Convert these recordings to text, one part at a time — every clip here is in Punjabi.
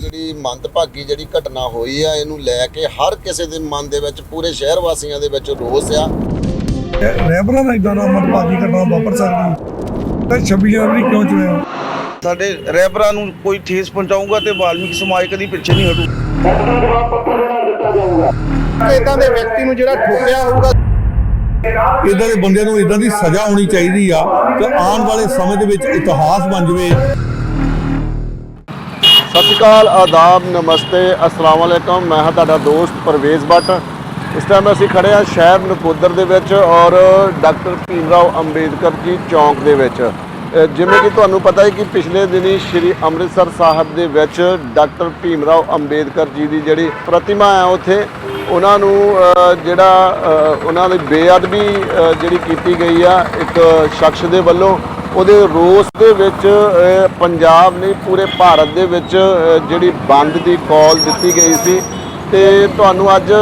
ਜਿਹੜੀ ਮੰਦਭਾਗੀ ਜਿਹੜੀ ਘਟਨਾ ਹੋਈ ਆ ਇਹਨੂੰ ਲੈ ਕੇ ਹਰ ਕਿਸੇ ਦੇ ਮਨ ਦੇ ਵਿੱਚ ਪੂਰੇ ਸ਼ਹਿਰ ਵਾਸੀਆਂ ਦੇ ਵਿੱਚ ਰੋਸ ਆ। ਰੈਬਰਾਂ ਦਾ ਇਦਾਂ ਦਾ ਮਤਭਾਗੀ ਘਟਨਾ ਵਾਪਰ ਸਕਦੀ ਤਾਂ 26 ਜਨਵਰੀ ਕਿਉਂ ਚੁਣਿਆ? ਸਾਡੇ ਰੈਬਰਾਂ ਨੂੰ ਕੋਈ ਠੇਸ ਪਹੁੰਚਾਊਗਾ ਤੇ ਵਾਲਮੀਕ ਸਮਾਜ ਕਦੀ ਪਿੱਛੇ ਨਹੀਂ ਹਟੂ। ਇਦਾਂ ਦੇ ਵਿਅਕਤੀ ਨੂੰ ਜਿਹੜਾ ਠੋਕਿਆ ਹੋਊਗਾ ਇਦਾਂ ਦੇ ਬੰਦਿਆਂ ਨੂੰ ਇਦਾਂ ਦੀ ਸਜ਼ਾ ਹੋਣੀ ਚਾਹੀਦੀ ਆ ਕਿ ਆਉਣ ਵਾਲੇ ਸਮੇਂ ਦੇ ਵਿੱਚ ਇਤਿਹਾਸ ਬਣ ਜਾਵੇ। ਸਤਿ ਸ਼੍ਰੀ ਅਕਾਲ, ਆਦਾਬ, ਨਮਸਤੇ, ਅਸਲਾਮ ਵਾਲੇਕਮ ਮੈਂ ਹਾਂ ਤੁਹਾਡਾ ਦੋਸਤ ਪਰਵੇਜ਼ ਭੱਟ। ਇਸ ਟਾਈਮ ਅਸੀਂ ਖੜੇ ਹਾਂ ਸ਼ਹਿਰ ਨਕੋਦਰ ਦੇ ਵਿੱਚ ਔਰ ਡਾਕਟਰ ਭੀਮ ਰਾਓ ਅੰਬੇਦਕਰ ਜੀ ਚੌਂਕ ਦੇ ਵਿੱਚ। ਜਿਵੇਂ ਕਿ ਤੁਹਾਨੂੰ ਪਤਾ ਹੈ ਕਿ ਪਿਛਲੇ ਦਿਨੀ ਸ਼੍ਰੀ ਅੰਮ੍ਰਿਤਸਰ ਸਾਹਿਬ ਦੇ ਵਿੱਚ ਡਾਕਟਰ ਭੀਮ ਰਾਓ ਅੰਬੇਦਕਰ ਜੀ ਦੀ ਜਿਹੜੀ ਪ੍ਰਤਿਮਾ ਹੈ ਉੱਥੇ, ਉਹਨਾਂ ਨੂੰ ਜਿਹੜਾ ਉਹਨਾਂ ਦੀ ਬੇਅਦਬੀ ਜਿਹੜੀ ਕੀਤੀ ਗਈ ਆ, ਇੱਕ ਸ਼ਖਸ ਦੇ ਵੱਲੋਂ, ਉਹਦੇ ਰੋਸ ਦੇ ਵਿੱਚ ਪੰਜਾਬ ਨਹੀਂ ਪੂਰੇ ਭਾਰਤ ਦੇ ਵਿੱਚ ਜਿਹੜੀ ਬੰਦ ਦੀ ਕਾਲ ਦਿੱਤੀ ਗਈ ਸੀ। ਤੇ ਤੁਹਾਨੂੰ ਅੱਜ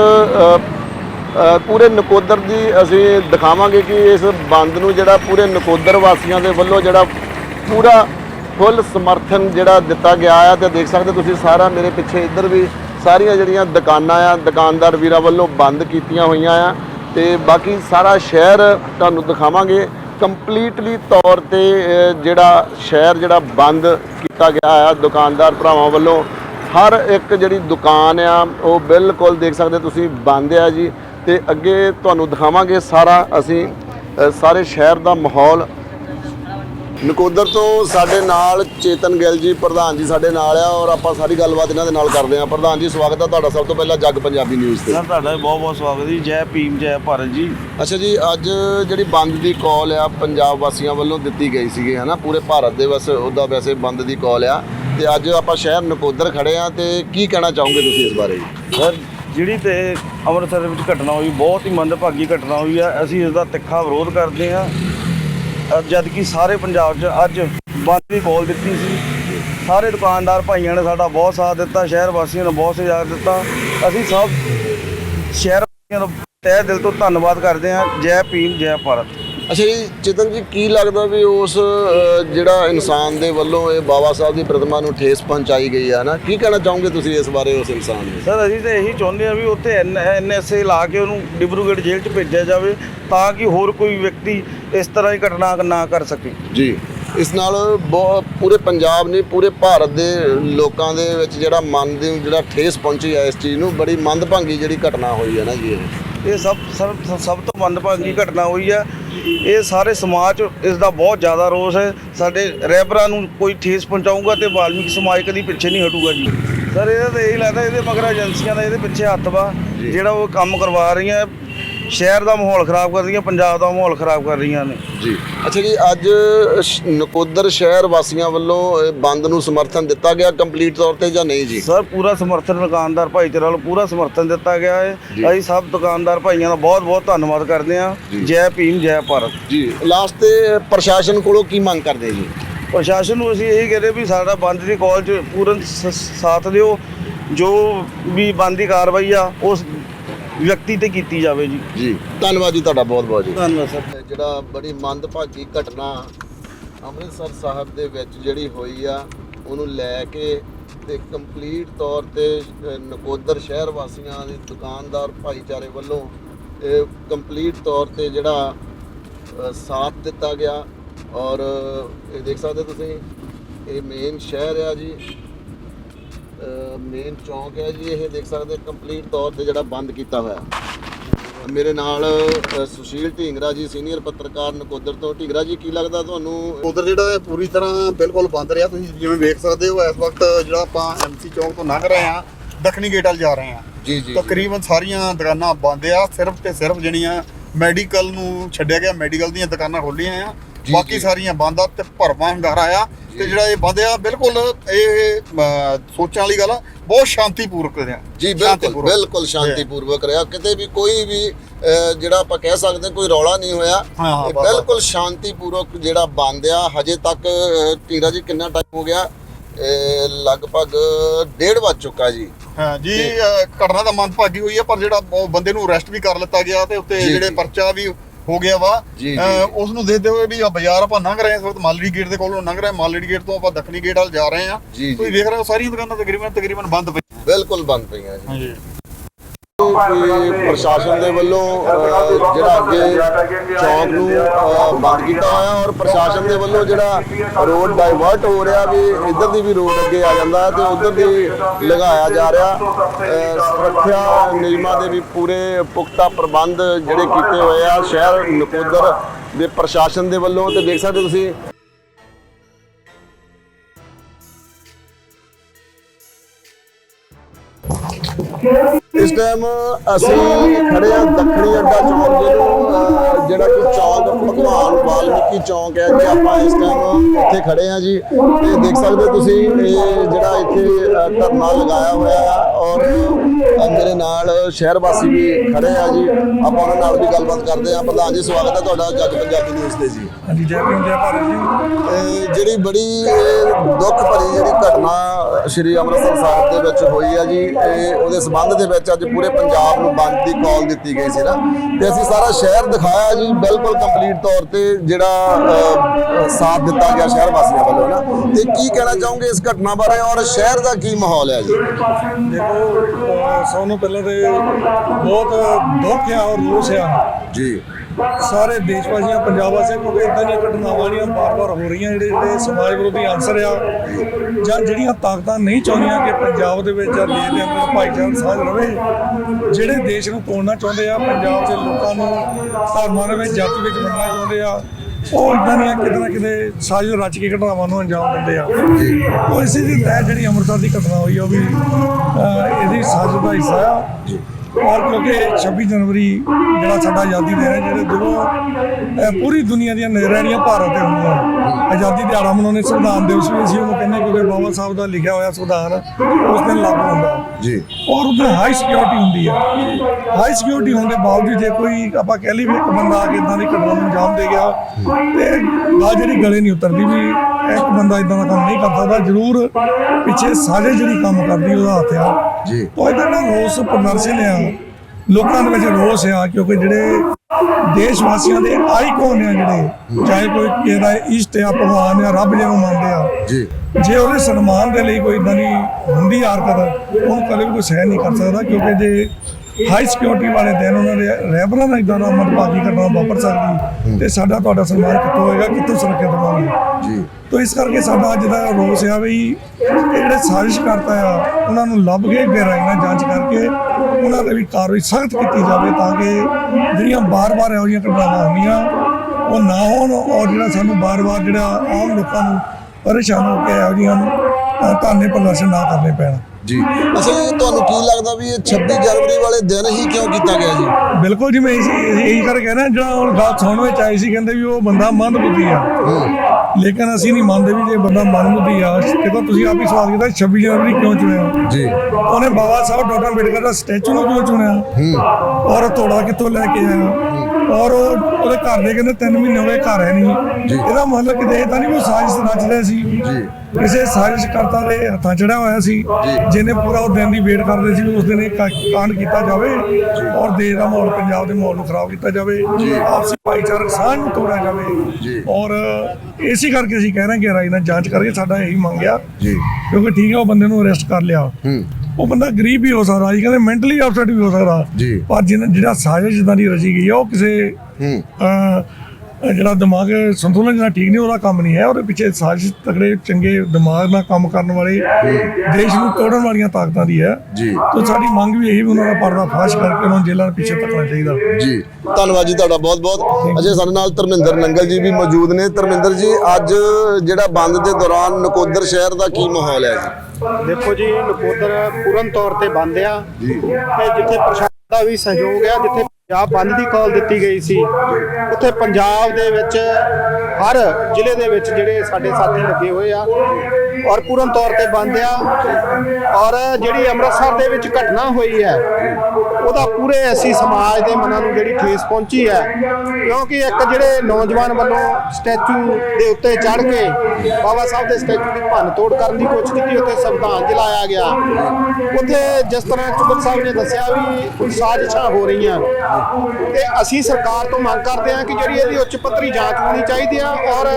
ਪੂਰੇ ਨਕੋਦਰ ਦੀ ਅਸੀਂ ਦਿਖਾਵਾਂਗੇ ਕਿ ਇਸ ਬੰਦ ਨੂੰ ਜਿਹੜਾ ਪੂਰੇ ਨਕੋਦਰ ਵਾਸੀਆਂ ਦੇ ਵੱਲੋਂ ਜਿਹੜਾ ਪੂਰਾ ਫੁੱਲ ਸਮਰਥਨ ਜਿਹੜਾ ਦਿੱਤਾ ਗਿਆ ਆ ਤੇ ਦੇਖ ਸਕਦੇ ਤੁਸੀਂ ਸਾਰਾ ਮੇਰੇ ਪਿੱਛੇ ਇੱਧਰ ਵੀ ਸਾਰੀਆਂ ਜਿਹੜੀਆਂ ਦੁਕਾਨਾਂ ਆ, ਦੁਕਾਨਦਾਰ ਵੀਰਾਂ ਵੱਲੋਂ ਬੰਦ ਕੀਤੀਆਂ ਹੋਈਆਂ ਆ ਤੇ ਬਾਕੀ ਸਾਰਾ ਸ਼ਹਿਰ ਤੁਹਾਨੂੰ ਦਿਖਾਵਾਂਗੇ। ਕੰਪਲੀਟਲੀ ਤੌਰ ਤੇ ਜਿਹੜਾ ਸ਼ਹਿਰ ਜਿਹੜਾ ਬੰਦ ਕੀਤਾ ਗਿਆ ਆ, ਦੁਕਾਨਦਾਰ ਭਰਾਵਾਂ ਵੱਲੋਂ। ਹਰ ਇੱਕ ਜਿਹੜੀ ਦੁਕਾਨ ਆ, ਉਹ ਬਿਲਕੁਲ ਦੇਖ ਸਕਦੇ ਤੁਸੀਂ ਬੰਦ ਆ ਜੀ। ਤੇ ਅੱਗੇ ਤੁਹਾਨੂੰ ਦਿਖਾਵਾਂਗੇ ਸਾਰਾ ਅਸੀਂ ਸਾਰੇ ਸ਼ਹਿਰ ਦਾ ਮਾਹੌਲ। ਨਕੋਦਰ ਤੋਂ ਸਾਡੇ ਨਾਲ ਚੇਤਨ ਗਿੱਲ ਜੀ ਪ੍ਰਧਾਨ ਜੀ ਸਾਡੇ ਨਾਲ ਆ ਔਰ ਆਪਾਂ ਸਾਰੀ ਗੱਲਬਾਤ ਇਹਨਾਂ ਦੇ ਨਾਲ ਕਰਦੇ ਆ ਪ੍ਰਧਾਨ ਜੀ ਸਵਾਗਤ ਹੈ ਤੁਹਾਡਾ ਸਭ ਤੋਂ ਪਹਿਲਾਂ ਜੱਗ ਪੰਜਾਬੀ ਨਿਊਜ਼ ਤੇ। ਸਰ ਤੁਹਾਡਾ ਬਹੁਤ ਬਹੁਤ ਸਵਾਗਤ ਜੀ। ਜੈ ਭੀਮ ਜੈ ਭਾਰਤ ਜੀ। ਅੱਛਾ ਜੀ ਅੱਜ ਜਿਹੜੀ ਬੰਦ ਦੀ ਕਾਲ ਆ ਪੰਜਾਬ ਵਾਸੀਆਂ ਵੱਲੋਂ ਦਿੱਤੀ ਗਈ ਸੀਗੀ ਹਨਾ? ਪੂਰੇ ਭਾਰਤ ਦੇ ਵਸ ਉਹਦਾ ਵੈਸੇ ਬੰਦ ਦੀ ਕਾਲ ਆ। ਤੇ ਅੱਜ ਆਪਾਂ ਸ਼ਹਿਰ ਨਕੋਦਰ ਖੜੇ ਆ ਤੇ ਕੀ ਕਹਿਣਾ ਚਾਹੋਗੇ ਤੁਸੀਂ ਇਸ ਬਾਰੇ? ਜੀ ਸਰ ਜਿਹੜੀ ਤੇ ਅੰਮ੍ਰਿਤਸਰ ਦੇ ਵਿੱਚ ਘਟਨਾ ਹੋਈ, ਬਹੁਤ ਹੀ ਮੰਦਭਾਗੀ ਘਟਨਾ ਹੋਈ ਆ। ਅਸੀਂ ਇਸ ਦਾ ਤਿੱਖਾ ਵਿਰੋਧ ਕਰਦੇ ਆ ਜਦ ਕਿ ਸਾਰੇ ਪੰਜਾਬ 'ਚ ਅੱਜ ਬੰਦ ਦੀ ਬੋਲ ਦਿੱਤੀ ਸੀ। ਸਾਰੇ ਦੁਕਾਨਦਾਰ ਭਾਈਆਂ ਨੇ ਸਾਡਾ ਬਹੁਤ ਸਾਥ ਦਿੱਤਾ, ਸ਼ਹਿਰ ਵਾਸੀਆਂ ਨੂੰ ਬਹੁਤ ਸਹਿਯੋਗ ਦਿੱਤਾ। ਅਸੀਂ ਸਭ ਸ਼ਹਿਰ ਵਾਸੀਆਂ ਦਾ ਤਹਿ ਦਿਲ ਤੋਂ ਧੰਨਵਾਦ ਕਰਦੇ ਹਾਂ। ਜੈ ਭੀਮ, ਜੈ ਭਾਰਤ। ਅੱਛਾ ਜੀ ਚੇਤਨ ਜੀ ਕੀ ਲੱਗਦਾ ਵੀ ਉਸ ਜਿਹੜਾ ਇਨਸਾਨ ਦੇ ਵੱਲੋਂ ਇਹ ਬਾਬਾ ਸਾਹਿਬ ਦੀ ਪ੍ਰਤਿਮਾ ਨੂੰ ਠੇਸ ਪਹੁੰਚਾਈ ਗਈ ਆ ਨਾ? ਕੀ ਕਹਿਣਾ ਚਾਹੋਗੇ ਤੁਸੀਂ ਇਸ ਬਾਰੇ ਉਸ ਇਨਸਾਨ ਨੂੰ? ਸਰ ਅਸੀਂ ਤਾਂ ਇਹੀ ਚਾਹੁੰਦੇ ਹਾਂ ਵੀ ਉੱਥੇ ਐਨਐਸਏ ਲਾ ਕੇ ਉਹਨੂੰ ਡਿਬਰੂਗੜ੍ਹ ਜੇਲ੍ਹ 'ਚ ਭੇਜਿਆ ਜਾਵੇ ਤਾਂ ਕਿ ਹੋਰ ਕੋਈ ਵਿਅਕਤੀ ਇਸ ਤਰ੍ਹਾਂ ਦੀ ਘਟਨਾ ਨਾ ਕਰ ਸਕੇ। ਜੀ ਇਸ ਨਾਲ ਬਹੁਤ ਪੂਰੇ ਪੰਜਾਬ ਨੇ ਪੂਰੇ ਭਾਰਤ ਦੇ ਲੋਕਾਂ ਦੇ ਵਿੱਚ ਜਿਹੜਾ ਮਨ ਦੇ ਜਿਹੜਾ ਠੇਸ ਪਹੁੰਚੀ ਆ ਇਸ ਚੀਜ਼ ਨੂੰ ਬੜੀ ਮੰਦਭਾਗੀ ਜਿਹੜੀ ਘਟਨਾ ਹੋਈ ਹੈ ਨਾ ਜੀ ਇਹ। ਇਹ ਸਭ ਸਭ ਸਭ ਤੋਂ ਮੰਦਭਾਗੀ ਘਟਨਾ ਹੋਈ ਹੈ ਇਹ ਸਾਰੇ ਸਮਾਜ 'ਚ ਇਸ ਦਾ ਬਹੁਤ ਜ਼ਿਆਦਾ ਰੋਸ ਹੈ। ਸਾਡੇ ਰੈਬਰਾਂ ਨੂੰ ਕੋਈ ਠੇਸ ਪਹੁੰਚਾਊਗਾ ਤੇ ਵਾਲਮੀਕ ਸਮਾਜ ਕਦੀ ਪਿੱਛੇ ਨਹੀਂ ਹਟੂਗਾ ਜੀ। ਸਰ ਇਹਦਾ ਤਾਂ ਇਹੀ ਲੱਗਦਾ ਇਹਦੇ ਮਗਰ ਏਜੰਸੀਆਂ ਦਾ ਇਹਦੇ ਪਿੱਛੇ ਹੱਥ ਵਾ। ਜਿਹੜਾ ਉਹ ਕੰਮ ਕਰਵਾ ਰਹੀਆਂ ਸ਼ਹਿਰ ਦਾ ਮਾਹੌਲ ਖਰਾਬ ਕਰ ਰਹੀਆਂ ਪੰਜਾਬ ਦਾ ਮਾਹੌਲ ਖਰਾਬ ਕਰ ਰਹੀਆਂ ਨੇ। ਜੀ। ਅੱਛਾ ਜੀ ਅੱਜ ਸ਼- ਨਕੋਦਰ ਸ਼ਹਿਰ ਵਾਸੀਆਂ ਵੱਲੋਂ ਇਹ ਬੰਦ ਨੂੰ ਸਮਰਥਨ ਦਿੱਤਾ ਗਿਆ ਕੰਪਲੀਟ ਤੌਰ ਤੇ ਜਾਂ ਨਹੀਂ ਜੀ? ਸਰ ਪੂਰਾ ਸਮਰਥਨ ਦੁਕਾਨਦਾਰ ਭਾਈਚਾਰੇ ਵੱਲੋਂ ਪੂਰਾ ਸਮਰਥਨ ਦਿੱਤਾ ਗਿਆ ਹੈ। ਜੀ। ਅਸੀਂ ਸਭ ਦੁਕਾਨਦਾਰ ਭਾਈਆਂ ਦਾ ਬਹੁਤ ਬਹੁਤ ਧੰਨਵਾਦ ਕਰਦੇ ਹਾਂ। ਜੀ। ਜੈ ਭੀਮ ਜੈ ਭਾਰਤ। ਜੀ ਲਾਸਟ ਤੇ ਪ੍ਰਸ਼ਾਸਨ ਕੋਲੋਂ ਕੀ ਮੰਗ ਕਰਦੇ ਜੀ? ਪ੍ਰਸ਼ਾਸਨ ਨੂੰ ਅਸੀਂ ਇਹੀ ਕਹਿੰਦੇ ਵੀ ਸਾਡਾ ਬੰਦ ਦੀ ਕਾਲ 'ਚ ਪੂਰਨ ਸ- ਸਾਥ ਦਿਓ। ਜੋ ਵੀ ਬੰਦ ਦੀ ਕਾਰਵਾਈ ਆ ਉਸ ਵਿਅਕਤੀ ਤੇ ਕੀਤੀ ਜਾਵੇ ਜੀ। ਜੀ। ਧੰਨਵਾਦ ਜੀ ਤੁਹਾਡਾ ਬਹੁਤ ਬਹੁਤ ਜੀ। ਧੰਨਵਾਦ ਸਰ। ਜਿਹੜਾ ਬੜੀ ਮੰਦਭਾਗੀ ਘਟਨਾ ਅੰਮ੍ਰਿਤਸਰ ਸਾਹਿਬ ਦੇ ਵਿੱਚ ਜਿਹੜੀ ਹੋਈ ਆ ਉਹਨੂੰ ਲੈ ਕੇ ਤੇ ਕੰਪਲੀਟ ਤੌਰ ਤੇ ਨਕੋਦਰ ਸ਼ਹਿਰ ਵਾਸੀਆਂ ਦੇ ਦੁਕਾਨਦਾਰ ਭਾਈਚਾਰੇ ਵੱਲੋਂ ਇਹ ਕੰਪਲੀਟ ਤੌਰ ਤੇ ਜਿਹੜਾ ਸਾਥ ਦਿੱਤਾ ਗਿਆ। ਔਰ ਇਹ ਦੇਖ ਸਕਦੇ ਤੁਸੀਂ ਇਹ ਮੇਨ ਸ਼ਹਿਰ ਆ ਜੀ। ਮੇਨ ਚੌਂਕ ਹੈ ਜੀ ਇਹ ਦੇਖ ਸਕਦੇ ਕੰਪਲੀਟ ਤੌਰ ਤੇ ਜਿਹੜਾ ਬੰਦ ਕੀਤਾ ਹੋਇਆ। ਮੇਰੇ ਨਾਲ ਸੁਸ਼ੀਲ ਢੀਂਗਰਾ ਜੀ ਸੀਨੀਅਰ ਪੱਤਰਕਾਰ ਨਕੋਦਰ ਤੋਂ। ਢੀਂਗਰਾ ਜੀ ਕੀ ਲੱਗਦਾ ਤੁਹਾਨੂੰ? ਉਧਰ ਜਿਹੜਾ ਪੂਰੀ ਤਰ੍ਹਾਂ ਬਿਲਕੁਲ ਬੰਦ ਰਿਹਾ ਤੁਸੀਂ ਜਿਵੇਂ ਵੇਖ ਸਕਦੇ ਹੋ ਇਸ ਵਕਤ ਜਿਹੜਾ ਆਪਾਂ ਐਮਸੀ ਚੌਂਕ ਤੋਂ ਲੰਘ ਰਹੇ ਹਾਂ ਦੱਖਣੀ ਗੇਟ ਵੱਲ ਜਾ ਰਹੇ ਹਾਂ। ਜੀ ਜੀ ਤਕਰੀਬਨ ਸਾਰੀਆਂ ਦੁਕਾਨਾਂ ਬੰਦ ਆ ਸਿਰਫ ਤੇ ਸਿਰਫ ਜਿਹੜੀਆਂ ਮੈਡੀਕਲ ਨੂੰ ਛੱਡਿਆ ਗਿਆ ਮੈਡੀਕਲ ਦੀਆਂ ਦੁਕਾਨਾਂ ਖੋਲੀਆਂ ਆ। ਬਾਕੀ। ਸਾਰੀਆਂ ਬੰਦ ਆ ਤੇ ਭਰਵਾਂ ਹੰਗਾਰਾ ਆ ਤੇ ਜਿਹੜਾ ਇਹ ਬੰਦ ਆ ਬਿਲਕੁਲ ਇਹ ਸੋਚਣ ਵਾਲੀ ਗੱਲ ਆ ਬਹੁਤ ਸ਼ਾਂਤੀਪੂਰਕ ਰਿਹਾ ਜੀ ਬਿਲਕੁਲ। ਬਿਲਕੁਲ ਸ਼ਾਂਤੀਪੂਰਵਕ ਰਿਹਾ ਕਿਤੇ ਵੀ ਕੋਈ ਵੀ ਜਿਹੜਾ ਆਪਾਂ ਕਹਿ ਸਕਦੇ ਕੋਈ ਰੌਲਾ ਨਹੀਂ ਹੋਇਆ। ਬਿਲਕੁਲ ਸ਼ਾਂਤੀਪੂਰਵਕ ਜਿਹੜਾ ਬੰਦ ਆ ਹਜੇ ਤੱਕ ਢੀਂਗਰਾ ਜੀ ਕਿੰਨਾ ਟਾਈਮ ਹੋ ਗਿਆ ਲਗਭਗ ਡੇਢ ਵੱਜ ਚੁੱਕਾ ਜੀ ਹਾਂ ਜੀ ਘਟਨਾ ਤਾਂ ਮੰਦਭਾਗੀ ਹੋਈ ਹੈ ਪਰ ਜਿਹੜਾ ਬੰਦੇ ਨੂੰ ਅਰੈਸਟ ਵੀ ਕਰ ਲਿੱਤਾ ਗਿਆ ਤੇ ਉੱਤੇ ਜਿਹੜੇ। ਪਰਚਾ ਵੀ ਹੋ ਗਿਆ ਵਾ। ਉਸ ਨੂੰ ਦੇਖਦੇ ਹੋਏ ਵੀ ਆ ਬਾਜ਼ਾਰ ਆਪਾਂ ਲੰਘ ਰਹੇ ਹਾਂ ਇਸ ਵਕਤ ਮਾਲੜੀ ਗੇਟ ਦੇ ਕੋਲੋਂ ਲੰਘ ਰਹੇ ਹਾਂ। ਮਾਲੜੀ ਗੇਟ ਤੋਂ ਆਪਾਂ ਦੱਖਣੀ ਗੇਟ ਵੱਲ ਜਾ ਰਹੇ ਹਾਂ। ਤੁਸੀਂ ਵੇਖ ਰਹੇ ਹੋ ਸਾਰੀਆਂ ਦੁਕਾਨਾਂ ਤਕਰੀਬਨ ਤਕਰੀਬਨ ਬੰਦ ਪਈਆਂ। ਬਿਲਕੁਲ ਬੰਦ ਪਈਆਂ ਜੀ। ਕਿ ਪ੍ਰਸ਼ਾਸਨ ਦੇ ਵੱਲੋਂ ਜਿਹੜਾ ਅੱਗੇ ਚੌਂਕ ਨੂੰ ਬੰਦ ਕੀਤਾ ਹੋਇਆ ਔਰ ਪ੍ਰਸ਼ਾਸਨ ਦੇ ਵੱਲੋਂ ਜਿਹੜਾ ਰੋਡ ਡਾਈਵਰਟ ਹੋ ਰਿਹਾ ਵੀ ਇੱਧਰ ਦੀ ਵੀ ਰੋਡ ਅੱਗੇ ਆ ਜਾਂਦਾ ਤੇ ਉਧਰ ਦੀ ਲਗਾਇਆ ਜਾ ਰਿਹਾ। ਸੁਰੱਖਿਆ ਨਿਯਮਾਂ ਦੇ ਵੀ ਪੂਰੇ ਪੁਖਤਾ ਪ੍ਰਬੰਧ ਜਿਹੜੇ ਕੀਤੇ ਹੋਏ ਆ ਸ਼ਹਿਰ ਨਕੋਦਰ ਦੇ ਪ੍ਰਸ਼ਾਸਨ ਦੇ ਵੱਲੋਂ ਤੇ ਦੇਖ ਸਕਦੇ ਹੋ ਤੁਸੀਂ। ਇਸ ਟਾਈਮ ਅਸੀਂ ਖੜੇ ਹਾਂ ਦੱਖਣੀ ਅੱਡਾ ਚੌਂਕ ਜਿਹੜਾ ਕਿ ਚੌਂਕ ਭਗਵਾਨ ਵਾਲਮੀਕੀ ਚੌਂਕ ਹੈ ਜੀ ਆਪਾਂ ਇਸ ਟਾਈਮ ਇੱਥੇ ਖੜੇ ਹਾਂ ਜੀ। ਤੇ ਦੇਖ ਸਕਦੇ ਹੋ ਤੁਸੀਂ ਇਹ ਜਿਹੜਾ ਇੱਥੇ ਧਰਨਾ ਲਗਾਇਆ ਹੋਇਆ ਹੈ ਔਰ ਮੇਰੇ ਨਾਲ ਸ਼ਹਿਰ ਵਾਸੀ ਵੀ ਖੜੇ ਆ ਜੀ। ਆਪਾਂ ਉਹਨਾਂ ਨਾਲ ਵੀ ਗੱਲਬਾਤ ਕਰਦੇ ਹਾਂ। ਪ੍ਰਧਾਨ ਜੀ ਸਵਾਗਤ ਹੈ ਤੁਹਾਡਾ ਜੱਗ ਪੰਜਾਬੀ ਨਿਊਜ਼ ਤੇ ਜੀ। ਹਾਂਜੀ ਜੈ ਭੀਮ ਜੈ ਭਾਰਤ ਜੀ। ਇਹ ਜਿਹੜੀ ਬੜੀ ਇਹ ਦੁੱਖ ਭਰੀ ਜਿਹੜੀ ਘਟਨਾ ਸ਼੍ਰੀ ਅੰਮ੍ਰਿਤਸਰ ਸਾਹਿਬ ਦੇ ਵਿੱਚ ਹੋਈ ਹੈ ਜੀ ਇਹ ਉਹਦੇ ਸਬੰਧ ਦੇ ਵਿੱਚ ਅੱਜ ਪੂਰੇ ਪੰਜਾਬ ਨੂੰ ਬੰਦ ਦੀ ਕਾਲ ਦਿੱਤੀ ਗਈ ਸੀ ਨਾ। ਤੇ ਅਸੀਂ ਸਾਰਾ ਸ਼ਹਿਰ ਦਿਖਾਇਆ ਜੀ ਬਿਲਕੁਲ ਕੰਪਲੀਟ ਤੌਰ ਤੇ ਜਿਹੜਾ ਸਾਥ ਦਿੱਤਾ ਗਿਆ ਸ਼ਹਿਰ ਵਾਸੀਆਂ ਵੱਲੋਂ ਨਾ। ਤੇ ਕੀ ਕਹਿਣਾ ਚਾਹੋਗੇ ਇਸ ਘਟਨਾ ਬਾਰੇ ਔਰ ਸ਼ਹਿਰ ਦਾ ਕੀ ਮਾਹੌਲ ਹੈ ਜੀ? ਦੇਖੋ ਸਾਨੂੰ ਪਹਿਲਾਂ ਤੇ ਬਹੁਤ ਦੁੱਖ ਆ ਔਰ ਰੋਸ ਆ। ਜੀ। ਸਾਰੇ ਦੇਸ਼ ਵਾਸੀਆਂ ਪੰਜਾਬ ਵਾਸੀਆਂ ਕਿਉਂਕਿ ਇਦਾਂ ਦੀਆਂ ਘਟਨਾਵਾਂ ਜਿਹੜੀਆਂ ਬਾਰ-ਬਾਰ ਹੋ ਰਹੀਆਂ ਜਿਹੜੇ ਜਿਹੜੇ ਸਮਾਜ ਵਿਰੋਧੀ ਅਨਸਰ ਆ, ਜਾਂ ਜਿਹੜੀਆਂ ਤਾਕਤਾਂ ਨਹੀਂ ਚਾਹੁੰਦੀਆਂ ਕਿ ਪੰਜਾਬ ਦੇ ਵਿੱਚ ਜਾਂ ਦੇਸ਼ ਦੇ ਅੰਦਰ ਭਾਈਚਾਰਾ ਸਾਂਝ ਰਵੇ, ਜਿਹੜੇ ਦੇਸ਼ ਨੂੰ ਤੋੜਨਾ ਚਾਹੁੰਦੇ ਆ, ਪੰਜਾਬ ਦੇ ਲੋਕਾਂ ਨੂੰ ਧਰਮਾਂ ਦੇ ਵਿੱਚ, ਜਾਤੀ ਵਿੱਚ ਵੰਡਣਾ ਚਾਹੁੰਦੇ ਆ, ਉਹ ਇਦਾਂ ਦੀਆਂ ਕਿਤੇ ਨਾ ਕਿਤੇ ਸਾਜ਼ਿਸ਼ ਰਚ ਕੇ ਘਟਨਾਵਾਂ ਨੂੰ ਅੰਜਾਮ ਦਿੰਦੇ ਆ। ਉਹ ਇਸੇ ਦੀ ਤਹਿ ਜਿਹੜੀ ਅੰਮ੍ਰਿਤਸਰ ਦੀ ਘਟਨਾ ਹੋਈ ਆ, ਉਹ ਵੀ ਇਹਦੀ ਸਾਜ਼ਿਸ਼ ਦਾ ਹਿੱਸਾ ਆ। ਔਰ ਕਿਉਂਕਿ 26 ਜਨਵਰੀ ਜਿਹੜਾ ਸਾਡਾ ਆਜ਼ਾਦੀ ਦਿਨ ਹੈ ਜਿਹੜੇ ਜਦੋਂ ਪੂਰੀ ਦੁਨੀਆ ਦੀਆਂ ਨਜ਼ਰਾਣੀਆਂ ਭਾਰਤ ਤੇ ਹੁੰਦੀਆਂ ਆਜ਼ਾਦੀ ਦਿਹਾੜਾ ਮਨਾਉਂਦੇ ਸੰਵਿਧਾਨ ਦਿਵਸ ਵੀ ਅਸੀਂ ਉਹਨੂੰ ਕਹਿੰਦੇ ਕਿਉਂਕਿ ਬਾਬਾ ਸਾਹਿਬ ਦਾ ਲਿਖਿਆ ਹੋਇਆ ਸੰਵਿਧਾਨ ਉਸ ਦਿਨ ਲਾਗੂ ਹੁੰਦਾ। ਜੀ। ਔਰ ਉਹਦੇ ਹਾਈ ਸਿਕਿਉਰਿਟੀ ਹੁੰਦੀ ਹੈ। ਹਾਈ ਸਿਕਿਉਰਿਟੀ ਹੋਣ ਦੇ ਬਾਵਜੂਦ ਜੇ ਕੋਈ ਆਪਾਂ ਕਹਿ ਲਈ ਵੀ ਇੱਕ ਬੰਦਾ ਆ ਕੇ ਇਦਾਂ ਦੀ ਘਟਨਾ ਨੂੰ ਅੰਜਾਮ ਦੇ ਗਿਆ ਤੇ ਗੱਲ ਜਿਹੜੀ ਗਲੇ ਨਹੀਂ ਉਤਰਦੀ ਵੀ ਇੱਕ ਬੰਦਾ ਇਦਾਂ ਦਾ ਕੰਮ ਨਹੀਂ ਕਰ ਸਕਦਾ ਜ਼ਰੂਰ ਪਿੱਛੇ ਸਾਜ਼ਿਸ਼ ਜਿਹੜੀ ਕੰਮ ਕਰਦੀ ਉਹਦਾ ਹੱਥ ਆ। ਜੀ। ਉਹ ਇਹਦਾ ਨਾ ਰੋਸ ਪ੍ਰਦਰਸ਼ਨ ਆ ਲੋਕਾਂ ਦੇ ਵਿੱਚ ਰੋਸ ਆ ਕਿਉਂਕਿ ਜਿਹੜੇ ਦੇਸ਼ ਵਾਸੀਆਂ ਦੇ ਆਈਕਨ ਆ ਜਿਹੜੇ ਚਾਹੇ ਕੋਈ ਇਹਦਾ ਇਸ਼ਟ ਆ ਭਗਵਾਨ ਆ ਰੱਬ ਜਿਹਨੂੰ ਮੰਨਦੇ ਆ। ਜੀ। ਜੇ ਉਹਦੇ ਸਨਮਾਨ ਦੇ ਲਈ ਕੋਈ ਇਦਾਂ ਦੀ ਹੁੰਦੀ ਹਰਕਤ ਉਹਨੂੰ ਕਦੇ ਵੀ ਕੋਈ ਸਹਿ ਨਹੀਂ ਕਰ ਸਕਦਾ ਕਿਉਂਕਿ ਜੇ ਹਾਈ ਸਿਕਿਉਰਿਟੀ ਵਾਲੇ ਦਿਨ ਉਹਨਾਂ ਦੇ ਰਹਿਬਰਾਂ ਦਾ ਇਦਾਂ ਦਾ ਮਤਭਾਗੀ ਘਟਨਾ ਵਾਪਰ ਸਕਦੀ ਤੇ ਸਾਡਾ ਤੁਹਾਡਾ ਸਨਮਾਨ ਕਿੱਥੋਂ ਹੋਏਗਾ ਕਿੱਥੋਂ ਸੁਰੱਖਿਅਤ ਹੋਵਾਂਗੇ ਜੀ। ਤੋ ਇਸ ਕਰਕੇ ਸਾਡਾ ਅੱਜ ਦਾ ਰੋਸ ਆ ਵੀ ਜਿਹੜੇ ਸਾਜ਼ਿਸ਼ ਕਰਤਾ ਆ ਉਹਨਾਂ ਨੂੰ ਲੱਭ ਕੇ ਗਹਿਰਾਈ ਨਾਲ ਜਾਂਚ ਕਰਕੇ ਉਹਨਾਂ ਤੇ ਵੀ ਕਾਰਵਾਈ ਸਖਤ ਕੀਤੀ ਜਾਵੇ ਤਾਂ ਕਿ ਜਿਹੜੀਆਂ ਬਾਰ-ਬਾਰ ਇਹੋ ਜਿਹੀਆਂ ਘਟਨਾਵਾਂ ਹੁੰਦੀਆਂ ਉਹ ਨਾ ਹੋਣ ਔਰ ਜਿਹੜਾ ਸਾਨੂੰ ਬਾਰ-ਬਾਰ ਜਿਹੜਾ ਆਮ ਲੋਕਾਂ ਨੂੰ ਪਰੇਸ਼ਾਨ ਹੋ ਕੇ ਇਹੋ ਜਿਹੀਆਂ ਅ, ਧਰਨੇ ਪ੍ਰਦਰਸ਼ਨ ਨਾ ਕਰਨੇ ਪੈਣ। ਜੀ। ਅੱਛਾ ਜੀ ਤੁਹਾਨੂੰ ਕੀ ਲੱਗਦਾ ਵੀ ਇਹ 26 ਜਨਵਰੀ ਵਾਲੇ ਦਿਨ ਹੀ ਕਿਉਂ ਕੀਤਾ ਗਿਆ ਜੀ? ਬਿਲਕੁਲ ਜਿਵੇਂ ਇਹੀ ਇਹੀ ਕਰਕੇ ਕਹਿਣਾ ਜਿਹੜਾ ਹੁਣ ਗੱਲ ਸੁਣਨ ਵਿੱਚ ਆਈ ਸੀ ਕਹਿੰਦੇ ਵੀ ਉਹ ਬੰਦਾ ਮੰਦਬੁੱਧੀ ਆ। ਲੇਕਿਨ ਅਸੀਂ ਨਹੀਂ ਮੰਨਦੇ ਵੀ ਜੇ ਬੰਦਾ ਮੰਦਬੁੱਧੀ ਆ ਦੇਖੋ ਤੁਸੀਂ ਆਪ ਹੀ ਸਵਾਲ ਕੀਤਾ 26 ਜਨਵਰੀ ਕਿਉਂ ਚੁਣਿਆ? ਜੀ। ਉਹਨੇ ਬਾਬਾ ਸਾਹਿਬ ਡਾਕਟਰ ਅੰਬੇਡਕਰ ਦਾ ਸਟੈਚੂ ਨੂੰ ਕਿਉਂ ਚੁਣਿਆ? ਔਰ ਤੋੜਾ ਕਿੱਥੋਂ ਲੈ ਕੇ ਆਇਆ? ਔਰ ਉਹ- ਉਹਦੇ ਘਰ ਦੇ ਕਹਿੰਦੇ 3 ਮਹੀਨੇ ਹੋ ਗਏ ਘਰ ਹੈ ਨਹੀਂ। ਇਹਦਾ ਮਤਲਬ ਕਿਤੇ ਇਹ ਤਾਂ ਨਹੀਂ ਕੋਈ ਸਾਜ਼ਿਸ਼ ਰਚ ਰਿਹਾ ਸੀ। ਜੀ। ਕਿਸੇ ਸਾਜ਼ਿਸ਼ ਕਰਤਾ ਦੇ ਹੱਥਾਂ ਚੜਿਆ ਹੋਇਆ ਸੀ। ਜਿਹਨੇ ਪੂਰਾ ਉਹ ਦਿਨ ਦੀ ਵੇਟ ਕਰਦੇ ਸੀ ਉਸ ਦਿਨ ਇਹ ਕਾ- ਕਾਂਡ ਕੀਤਾ ਜਾਵੇ ਔਰ ਦੇਸ਼ ਦਾ ਮਾਹੌਲ ਪੰਜਾਬ ਦੇ ਮਾਹੌਲ ਨੂੰ ਖਰਾਬ ਕੀਤਾ ਜਾਵੇ। ਆਪਸੀ ਭਾਈਚਾਰਕ ਸਾਂਝ ਨੂੰ ਤੋੜਿਆ ਜੀ। ਜਾਵੇ ਔਰ ਇਸੇ ਕਰਕੇ ਅਸੀਂ ਕਹਿ ਰਹੇ ਹਾਂ ਕਿ ਰਾਈ ਨਾਲ ਜਾਂਚ ਕਰਕੇ ਸਾਡਾ ਇਹੀ ਮੰਗਿਆ ਜੀ। ਕਿਉਂਕਿ ਠੀਕ ਹੈ ਉਹ ਬੰਦੇ ਨੂੰ ਅਰੈਸਟ ਕਰ ਲਿਆ। ਹੂੰ। ਉਹ ਬੰਦਾ ਗਰੀਬ ਵੀ ਹੋ ਸਕਦਾ ਜੀ ਕਹਿੰਦੇ ਮੈਂਟਲੀ ਅਪਸੈਟ ਵੀ ਹੋ ਸਕਦਾ। ਜੀ। ਪਰ ਜਿਹਨਾਂ ਜਿਹੜਾ ਸਾਜ਼ਿਸ਼ ਜਿੱਦਾਂ ਦੀ ਰਚੀ ਗਈ ਆ ਉਹ ਕਿਸੇ ਅਹ, ਜਿਹੜਾ ਦਿਮਾਗ ਸੰਤੁਲਨ ਜਿਹੜਾ ਠੀਕ ਨਹੀਂ ਉਹਦਾ ਕੰਮ ਨਹੀਂ ਹੈ। ਉਹਦੇ ਪਿੱਛੇ ਸਾਜ਼ਿਸ਼ ਤਕੜੇ ਚੰਗੇ ਦਿਮਾਗ ਨਾਲ ਕੰਮ ਕਰਨ ਵਾਲੇ ਦੇਸ਼ ਨੂੰ ਤੋੜਨ ਵਾਲੀਆਂ ਤਾਕਤਾਂ ਦੀ ਹੈ। ਜੀ। ਤਾਂ ਸਾਡੀ ਮੰਗ ਵੀ ਇਹੀ ਵੀ ਉਹਨਾਂ ਦਾ ਪਰਦਾ ਫਾਸ਼ ਕਰਕੇ ਉਹਨਾਂ ਨੂੰ ਜੇਲ੍ਹਾਂ ਦੇ ਪਿੱਛੇ ਤੱਕਣਾ ਚਾਹੀਦਾ। ਜੀ। ਧੰਨਵਾਦ ਜੀ ਤੁਹਾਡਾ ਬਹੁਤ ਬਹੁਤ। ਅਜੇ ਸਾਡੇ ਨਾਲ ਧਰਮਿੰਦਰ ਨੰਗਲ ਜੀ ਵੀ ਮੌਜੂਦ ਨੇ। ਧਰਮਿੰਦਰ ਜੀ ਅੱਜ ਜਿਹੜਾ ਬੰਦ ਦੇ ਦੌਰਾਨ ਨਕੋਦਰ ਸ਼ਹਿਰ ਦਾ ਕੀ ਮਾਹੌਲ ਹੈ ਜੀ? ਦੇਖੋ ਜੀ ਨਕੋਦਰ ਪੂਰਨ ਤੌਰ ਤੇ ਬੰਦ ਆ। ਤੇ ਜਿੱਥੇ ਪ੍ਰਸ਼ਾਸਨ ਦਾ ਵੀ ਸਹਿਯੋਗ ਆ ਜਿੱਥੇ ਪੰਜਾਬ ਬੰਦ ਦੀ ਕਾਲ ਦਿੱਤੀ ਗਈ ਸੀ। ਉੱਥੇ ਪੰਜਾਬ ਦੇ ਵਿੱਚ, ਹਰ ਜ਼ਿਲ੍ਹੇ ਦੇ ਵਿੱਚ ਜਿਹੜੇ ਸਾਡੇ ਸਾਥੀ ਲੱਗੇ ਹੋਏ ਆ, ਔਰ ਪੂਰਨ ਤੌਰ ਤੇ ਬੰਦ ਆ। ਔਰ ਜਿਹੜੀ ਅੰਮ੍ਰਿਤਸਰ ਦੇ ਵਿੱਚ ਘਟਨਾ ਹੋਈ ਹੈ, ਉਹਦਾ ਪੂਰੇ ਅਸੀਂ ਸਮਾਜ ਦੇ ਮਨਾਂ ਨੂੰ ਜਿਹੜੀ ਠੇਸ ਪਹੁੰਚੀ ਹੈ। ਕਿਉਂਕਿ ਇੱਕ ਜਿਹੜੇ ਨੌਜਵਾਨ ਵੱਲੋਂ ਸਟੈਚੂ ਦੇ ਉੱਤੇ ਚੜ ਕੇ ਬਾਬਾ ਸਾਹਿਬ ਦੇ ਸਟੈਚੂ ਦੀ ਭੰਨ ਤੋੜ ਕਰਨ ਦੀ ਕੋਸ਼ਿਸ਼ ਕੀਤੀ, ਉੱਥੇ ਸੰਵਿਧਾਨ ਜਲਾਇਆ ਗਿਆ। ਉੱਥੇ ਜਿਸ ਤਰ੍ਹਾਂ ਚੁਗਲ ਸਾਹਿਬ ਨੇ ਦੱਸਿਆ ਵੀ ਸਾਜ਼ਿਸ਼ਾਂ ਹੋ ਰਹੀਆਂ। ਤੇ ਅਸੀਂ ਸਰਕਾਰ ਤੋਂ ਮੰਗ ਕਰਦੇ ਹਾਂ ਕਿ ਜਿਹੜੀ ਇਹਦੀ ਉੱਚ ਪੱਧਰੀ ਜਾਂਚ ਹੋਣੀ ਚਾਹੀਦੀ ਆ ਔਰ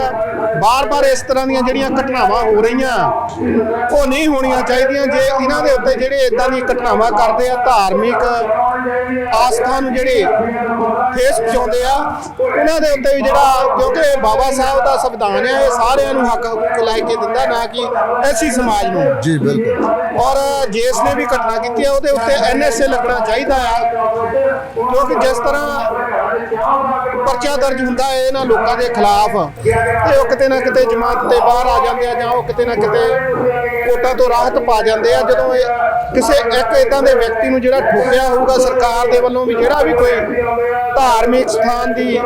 ਬਾਰ-ਬਾਰ ਇਸ ਤਰ੍ਹਾਂ ਦੀਆਂ ਜਿਹੜੀਆਂ ਘਟਨਾਵਾਂ ਹੋ ਰਹੀਆਂ ਉਹ ਨਹੀਂ ਹੋਣੀਆਂ ਚਾਹੀਦੀਆਂ। ਜੇ ਇਹਨਾਂ ਦੇ ਉੱਤੇ ਜਿਹੜੇ ਇਦਾਂ ਦੀਆਂ ਘਟਨਾਵਾਂ ਕਰਦੇ ਆ ਧਾਰਮਿਕ ਆਸਥਾ ਨੂੰ ਜਿਹੜੇ ਠੇਸ ਪਹੁੰਚਾਉਂਦੇ ਆ ਉਹਨਾਂ ਦੇ ਉੱਤੇ ਵੀ ਜਿਹੜਾ ਕਿਉਂਕਿ ਬਾਬਾ ਸਾਹਿਬ ਦਾ ਸੰਵਿਧਾਨ ਹੈ ਇਹ ਸਾਰਿਆਂ ਨੂੰ ਹੱਕ ਹੱਕ ਲੈ ਕੇ ਦਿੰਦਾ ਨਾ ਕਿ ਐਸੀ ਸਮਾਜ ਨੂੰ। ਜੀ ਬਿਲਕੁਲ। ਔਰ ਜਿਸ ਨੇ ਵੀ ਘਟਨਾ ਕੀਤੀ ਹੈ ਉਹਦੇ ਉੱਤੇ ਐਨਐਸਏ ਲੱਗਣਾ ਚਾਹੀਦਾ ਆ ਕਿਉਂਕਿ ਜਿਸ ਤਰ੍ਹਾਂ ਪਰਚਾ ਦਰਜ ਹੁੰਦਾ ਹੈ ਇਹਨਾਂ ਲੋਕਾਂ ਦੇ ਖਿਲਾਫ, ਤੇ ਉਹ ਕਿਤੇ ਨਾ ਕਿਤੇ ਜਮਾਤ ਤੇ ਬਾਹਰ ਆ ਜਾਂਦੇ ਆ ਜਾਂ ਉਹ ਕਿਤੇ ਨਾ ਕਿਤੇ ਕੋਟਾਂ ਤੋਂ ਰਾਹਤ ਪਾ ਜਾਂਦੇ ਆ, ਜਦੋਂ ਇਹ ਕਿਸੇ ਇੱਕ ਇਦਾਂ ਦੇ ਵਿਅਕਤੀ ਨੂੰ ਜਿਹੜਾ ਠੋਕਿਆ ਹੋਊਗਾ ਸਰਕਾਰ ਦੇ ਵੱਲੋਂ ਵੀ ਜਿਹੜਾ ਵੀ ਕੋਈ ਧਾਰਮਿਕ ਸਥਾਨ ਦੀ